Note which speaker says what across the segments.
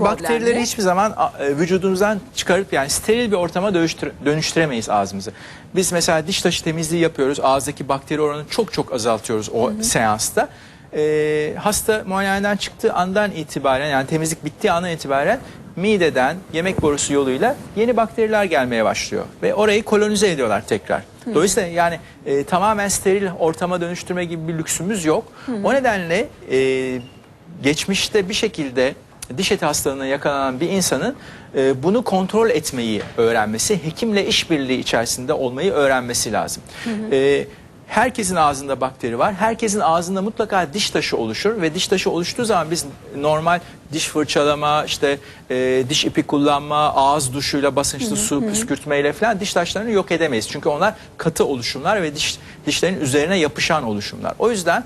Speaker 1: Bakterileri hiçbir zaman e, vücudumuzdan çıkarıp yani steril bir ortama dönüştür- dönüştüremeyiz ağzımızı. Biz mesela diş taşı temizliği yapıyoruz. Ağızdaki bakteri oranını çok çok azaltıyoruz o seansta. Ee, hasta muayeneden çıktığı andan itibaren yani temizlik bittiği andan itibaren mideden yemek borusu yoluyla yeni bakteriler gelmeye başlıyor. Ve orayı kolonize ediyorlar tekrar. Dolayısıyla yani e, tamamen steril ortama dönüştürme gibi bir lüksümüz yok. O nedenle e, geçmişte bir şekilde diş eti hastalığına yakalanan bir insanın e, bunu kontrol etmeyi öğrenmesi, hekimle işbirliği içerisinde olmayı öğrenmesi lazım. E, herkesin ağzında bakteri var. Herkesin ağzında mutlaka diş taşı oluşur ve diş taşı oluştuğu zaman biz normal diş fırçalama, işte e, diş ipi kullanma, ağız duşuyla, basınçlı su püskürtmeyle falan diş taşlarını yok edemeyiz. Çünkü onlar katı oluşumlar ve diş dişlerin üzerine yapışan oluşumlar. O yüzden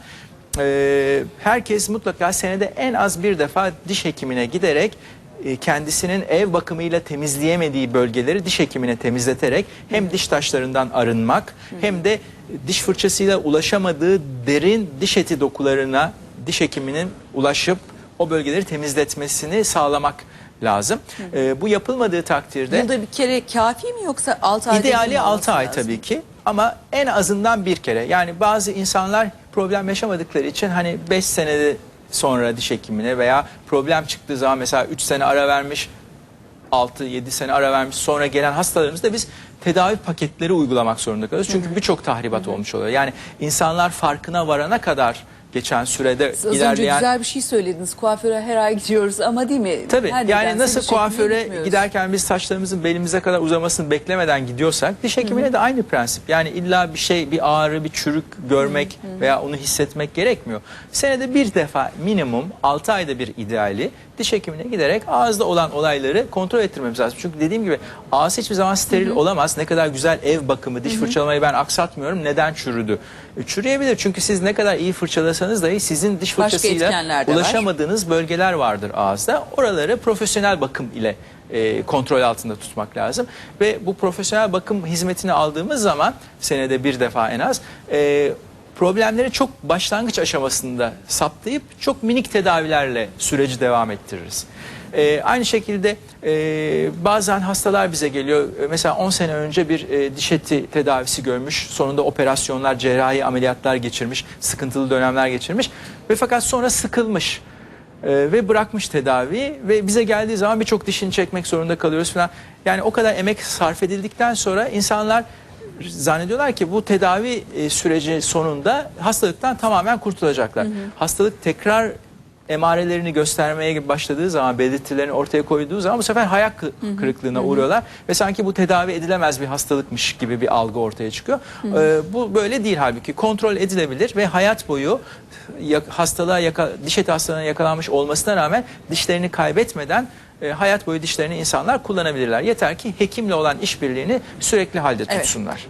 Speaker 1: ee, herkes mutlaka senede en az bir defa diş hekimine giderek e, kendisinin ev bakımıyla temizleyemediği bölgeleri diş hekimine temizleterek hem diş taşlarından arınmak hem de diş fırçasıyla ulaşamadığı derin diş eti dokularına diş hekiminin ulaşıp o bölgeleri temizletmesini sağlamak lazım. Ee, bu yapılmadığı takdirde
Speaker 2: Yılda bir kere kafi mi yoksa 6 ayda
Speaker 1: İdeali 6
Speaker 2: olması
Speaker 1: ay tabii ki ama en azından bir kere. Yani bazı insanlar problem yaşamadıkları için hani 5 senede sonra diş hekimine veya problem çıktığı zaman mesela 3 sene ara vermiş 6-7 sene ara vermiş sonra gelen hastalarımızda biz tedavi paketleri uygulamak zorunda kalıyoruz. Çünkü birçok tahribat olmuş oluyor. Yani insanlar farkına varana kadar geçen sürede
Speaker 2: Siz Az önce
Speaker 1: ilerleyen
Speaker 2: güzel bir şey söylediniz. Kuaföre her ay gidiyoruz ama değil mi?
Speaker 1: Tabii
Speaker 2: Her
Speaker 1: yani nasıl kuaföre giderken biz saçlarımızın belimize kadar uzamasını beklemeden gidiyorsak diş hekimine de aynı prensip. Yani illa bir şey bir ağrı bir çürük görmek veya onu hissetmek gerekmiyor. Senede bir defa minimum 6 ayda bir ideali diş hekimine giderek ağızda olan olayları kontrol ettirmemiz lazım. Çünkü dediğim gibi ağız hiçbir zaman steril olamaz. Ne kadar güzel ev bakımı diş fırçalamayı ben aksatmıyorum. Neden çürüdü? E, Çürüyebilir çünkü siz ne kadar iyi fırçalasanız dahi sizin diş fırçasıyla
Speaker 2: de var.
Speaker 1: ulaşamadığınız bölgeler vardır ağızda. Oraları profesyonel bakım ile e, kontrol altında tutmak lazım. Ve bu profesyonel bakım hizmetini aldığımız zaman senede bir defa en az e, problemleri çok başlangıç aşamasında saptayıp çok minik tedavilerle süreci devam ettiririz. E, aynı şekilde e, bazen hastalar bize geliyor. E, Mesela 10 sene önce bir e, diş eti tedavisi görmüş. Sonunda operasyonlar, cerrahi ameliyatlar geçirmiş. Sıkıntılı dönemler geçirmiş. Ve fakat sonra sıkılmış. E, ve bırakmış tedaviyi ve bize geldiği zaman birçok dişini çekmek zorunda kalıyoruz falan. Yani o kadar emek sarf edildikten sonra insanlar zannediyorlar ki bu tedavi e, süreci sonunda hastalıktan tamamen kurtulacaklar. Hastalık tekrar emarelerini göstermeye başladığı zaman, belirtilerini ortaya koyduğu zaman bu sefer hayal kı- kırıklığına uğruyorlar ve sanki bu tedavi edilemez bir hastalıkmış gibi bir algı ortaya çıkıyor. Ee, bu böyle değil halbuki. Kontrol edilebilir ve hayat boyu hastalığa yaka, diş eti hastalığına yakalanmış olmasına rağmen dişlerini kaybetmeden e, hayat boyu dişlerini insanlar kullanabilirler. Yeter ki hekimle olan işbirliğini sürekli halde
Speaker 2: Evet.
Speaker 1: tutsunlar.